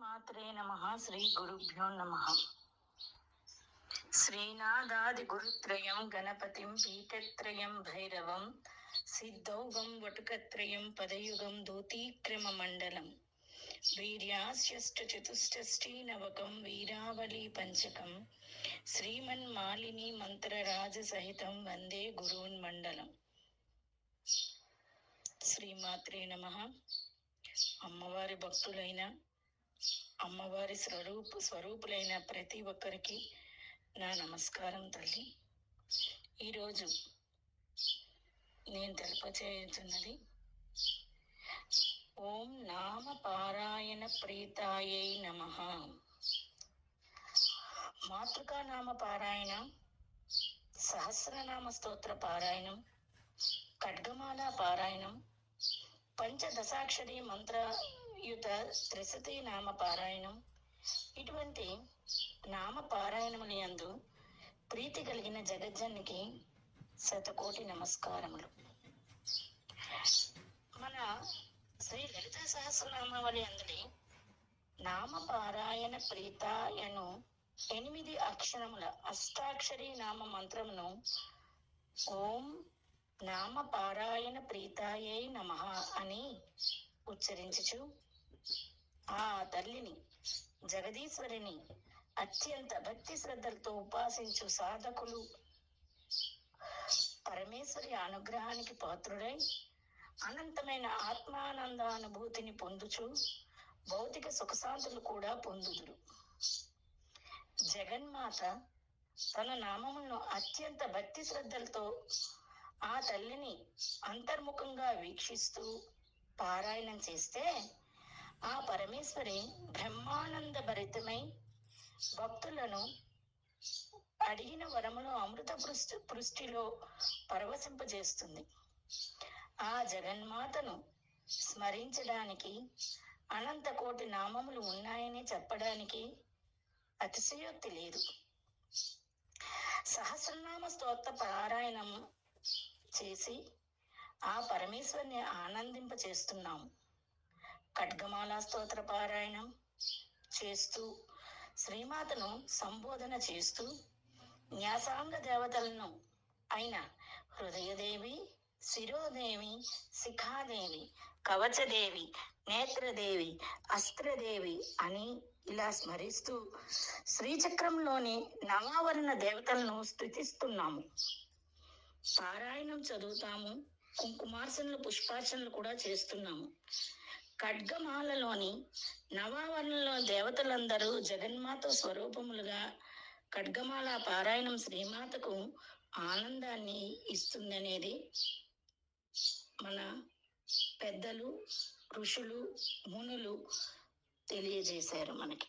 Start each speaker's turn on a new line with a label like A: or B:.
A: మాత్రే నమ శ్రీ గురుభ్యో నమ. శ్రీనాదాది గురుత్రయం గణపతిం పీఠత్రయం భైరవం సిద్ధౌగం వటుకత్రయం పదయుగం దూతీక్రమ మండలం వీర్యాస్యష్ట నవకం వీరావళి పంచకం. శ్రీమన్మాలిని మంత్రరాజ సహితం వందే గురూన్ మండలం. శ్రీమాత్రే నమ. అమ్మవారి భక్తులైన అమ్మవారి స్వరూపు స్వరూపులైన ప్రతి ఒక్కరికి నా నమస్కారం తల్లి. ఈరోజు నేను తెలుపచేయుతున్నది ఓం నామ పారాయణ ప్రీతాయై నమ. మాతృకా నామ పారాయణ సహస్రనామ స్తోత్ర పారాయణం ఖడ్గమాల పారాయణం పంచదశాక్షరి యుత త్రిశతి నామ పారాయణం ఇటువంటి నామ పారాయణముని యందు ప్రీతి కలిగిన జగజ్జనికి శతకోటి నమస్కారములు. మన శ్రీ లలిత సహస్రనామావళి అందుని నామ పారాయణ ప్రీతాయను ఎనిమిది అక్షరముల అష్టాక్షరి నామ మంత్రమును ఓం నామ పారాయణ ప్రీతాయే నమ అని ఉచ్చరించుచు ఆ తల్లిని జగదీశ్వరిని అత్యంత భక్తి శ్రద్ధలతో ఉపాసించు సాధకులు. పరమేశ్వరి అనుగ్రహానికి పాత్రుడై అనంతమైన ఆత్మానందానుభూతిని పొందుచు భౌతిక సుఖశాంతులు కూడా పొందుదురు. జగన్మాత తన నామమును అత్యంత భక్తి శ్రద్ధలతో ఆ తల్లిని అంతర్ముఖంగా వీక్షిస్తూ పారాయణం చేస్తే ఆ పరమేశ్వరి బ్రహ్మానంద భరితమై భక్తులను అడిగిన వరమును అమృత పృష్టి పృష్టిలో పరవశింపజేస్తుంది. ఆ జగన్మాతను స్మరించడానికి అనంత కోటి నామములు ఉన్నాయని చెప్పడానికి అతిశయోక్తి లేదు. సహస్రనామ స్తోత్ర పారాయణం చేసి ఆ పరమేశ్వరిని ఆనందింప చేస్తున్నాము ఖడ్గమాల స్తోత్ర పారాయణం చేస్తూ శ్రీమాతను సంబోధన చేస్తూ న్యాసాంగ దేవతలను అయిన హృదయదేవి శిరోదేవి శిఖాదేవి కవచదేవి నేత్రదేవి అస్త్రదేవి అని ఇలా స్మరిస్తూ శ్రీచక్రంలోని నవావరణ దేవతలను స్థుతిస్తున్నాము పారాయణం చదువుతాము కుంకుమార్చనలు పుష్పార్చనలు కూడా చేస్తున్నాము. ఖడ్గమాలలోని నవావరణలో దేవతలందరూ జగన్మాత స్వరూపములుగా ఖడ్గమాల పారాయణం శ్రీమాతకు ఆనందాన్ని ఇస్తుందనేది మన పెద్దలు ఋషులు మునులు తెలియజేశారు మనకి.